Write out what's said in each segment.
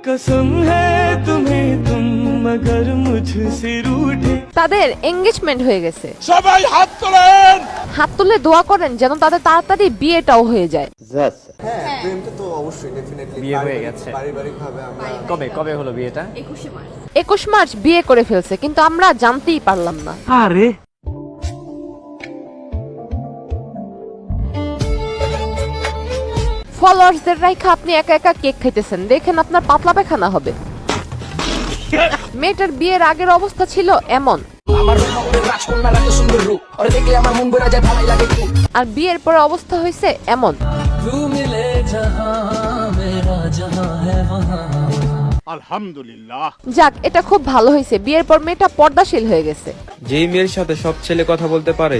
कसम है तुम्हें तुम मगर मुझसे रूठे তাদের এঙ্গেজমেন্ট হয়ে গেছে সবাই হাত তোলেন হাত তুলে দোয়া করেন যেন তাদের তাড়াতাড়ি বিয়েটাও হয়ে যায় হ্যাঁ প্রেমটা তো অবশ্যই ডেফিনেটলি বিয়ে হয়ে গেছে। পারিবারিক ভাবে আমরা কবে কবে হলো বিয়েটা একুশ মার্চ বিয়ে করে ফেলছে কিন্তু আমরা জানতেই পারলাম না আরে ফলোয়ার্সদের রাইখা আপনি একা একা কেক খাইতেছেন। দেখেন আপনার পাতলা পায়খানা হবে। মেয়েটার বিয়ের আগের অবস্থা ছিল এমন। আর বিয়ের পরে অবস্থা হয়েছে এমন। আলহামদুলিল্লাহ। যাক এটা খুব ভালো হয়েছে। বিয়ের পর মেয়েটা পর্দাশীল হয়ে গেছে। যেই মেয়ের সাথে সব ছেলে কথা বলতে পারে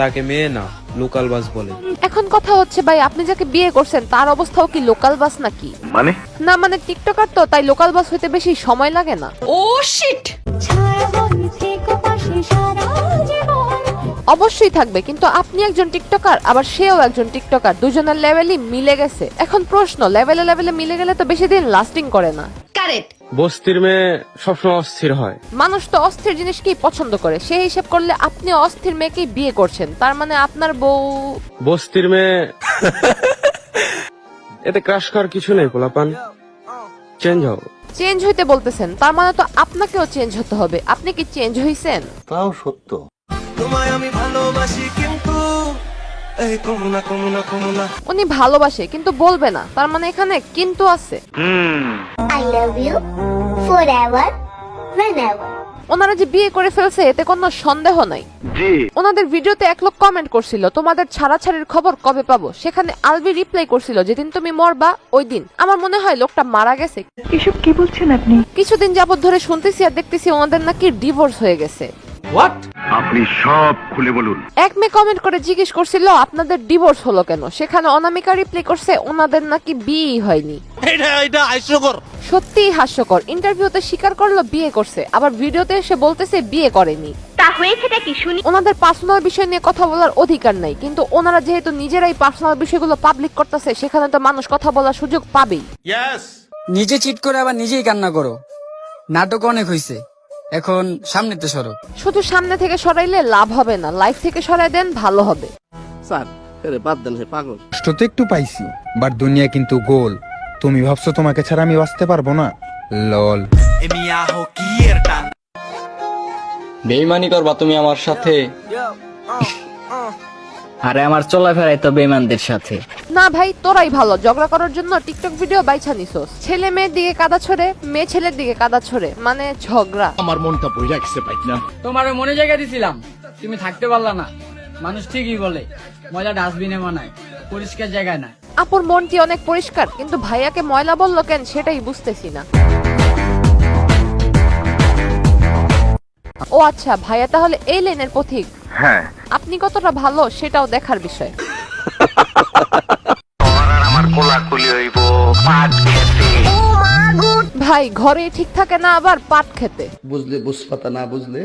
তাকে মেয়ে না লোকাল বাস বলে। এখন কথা হচ্ছে ভাই আপনি যাকে বিয়ে করছেন তার অবস্থাও কি লোকাল বাস নাকি? মানে? না মানে টিকটকার তো তাই লোকাল বাস হইতে বেশি সময় লাগে না। ও শিট অবশ্যই থাকবে কিন্তু আপনি একজন টিকটকার আবার সেও একজন টিকটকার দুজনের লেভেলই মিলে গেছে। এখন প্রশ্ন লেভেলে লেভেলে মিলে গেলে তো বেশি দিন লাস্টিং করে না। বস্তির মেয়ে সবসময় অস্থির হয়। মানুষ তো অস্থির জিনিসকেই পছন্দ করে। সেই হিসেব করলে আপনি অস্থির মেয়েকেই বিয়ে করছেন। তার মানে আপনার বউ বস্তির মেয়ে এতে ক্রাশ করার কিছু নেই পোলাপান। চেঞ্জ হও চেঞ্জ হইতে বলতেছেন। তার মানে তো আপনাকেও চেঞ্জ হতে হবে। আপনি কি চেঞ্জ হইছেন? তাও সত্য। তোমায় আমি ভালোবাসি কিন্তু উনি ভালোবাসে কিন্তু বলবে না। তার মানে এখানে কিন্তু আছে। I love you forever, whenever. ওনারা যে বিয়ে করে ফেলছে এতে কোনো সন্দেহ নাই। ওনাদের ভিডিওতে এক লোক কমেন্ট করছিল তোমাদের ছাড়াছাড়ির খবর কবে পাবো? সেখানে আলবি রিপ্লাই করছিল যেদিন তুমি মরবা ওই দিন। আমার মনে হয় লোকটা মারা গেছে। এসব কি বলছেন আপনি? কিছুদিন যাবত ধরে শুনতেছি আর দেখতেছি ওনাদের নাকি ডিভোর্স হয়ে গেছে। আপনি সব খুলে বলুন। এক মেয়ে কমেন্ট করে জিজ্ঞেস করছিল আপনাদের ডিভোর্স হলো কেন? সেখানে অনামিকা রিপ্লাই করছে ওনাদের নাকি বিয়েই হয়নি। এটা এটা হাস্যকর। সত্যিই হাস্যকর। ইন্টারভিউতে স্বীকার করল বিয়ে করছে। আবার ভিডিওতে এসে বলতেছে বিয়ে করেনি। তা হয়েছেটা কি শুনি? ওনাদের পার্সোনাল বিষয় নিয়ে কথা বলার অধিকার নাই। কিন্তু ওনারা যেহেতু নিজেরাই পার্সোনাল বিষয়গুলো পাবলিক করতেছে সেখানে তো মানুষ কথা বলার সুযোগ পাবেই। নিজে চিট করে আবার নিজেই কান্না করো। নাটক অনেক হইছে। এখন সামনে তো সরো। শুধু সামনে থেকে সরাইলে লাভ হবে না লাইফ থেকে সরাই দেন ভালো হবে। স্যার আরে বাদ দেন হে পাগল। কষ্ট তো একটু পাইছি বাট দুনিয়া কিন্তু গোল। তুমি ভাবছ তোমাকে ছাড়া আমি বাঁচতে পারব না? লল। বেইমানি করবা তুমি আমার সাথে। আরে আমার চলাফেরাই তো বেমানদের সাথে। না ভাই তোরাই ভালো। ঝগড়া করার জন্য টিকটক ভিডিও বাইছা নিছোস। ছেলে মেয়ের দিকে কাদা ছড়ে মেয়ে ছেলের দিকে কাদা ছড়ে। মানে ঝগড়া। আমার মনটা বইরা গেছে পাই না। তোমার মনে জায়গা দিছিলাম। তুমি থাকতে পারলা না। মানুষ ঠিকই বলে ময়লা ডাস্টবিনে মানায় পরিষ্কার জায়গায় না আপুর মনটি অনেক পরিষ্কার? কিন্তু ভাইয়াকে ময়লা বলল কেন সেটাই বুঝতেছি না। ও আচ্ছা ভাইয়া তাহলে এই লেনের পথিক? হ্যাঁ আপনি কতটা ভালো সেটাও দেখার বিষয়। আমার কোলাকুলি হইব পাঁচ খেতে ভাই ঘরে ঠিক থাকে না আবার পাট খেতে। বুঝলে বুঝপাতা না বুঝলে।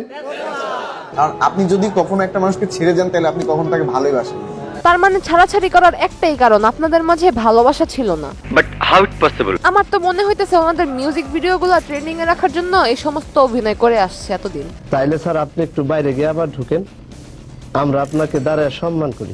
কারণ আপনি যদি কখনো একটা মানুষকে ছেড়ে যান তাহলে আপনি কখন তাকে ভালোই বাসেন তার মানে ছাড়াছাড়ি করার একটাই কারণ আপনাদের মাঝে ভালোবাসা ছিল না। বাট হাউ ইট পসিবল আমার তো মনে হইতেছে ওনাদের মিউজিক ভিডিওগুলো ট্রেন্ডিং এ রাখার জন্য এই সমস্ত অভিনয় করে আসছে এতদিন। তাইলে স্যার আপনি একটু বাইরে গিয়ে আবার ঢুকেন। আমরা আপনাকে দ্বারা সম্মান করি।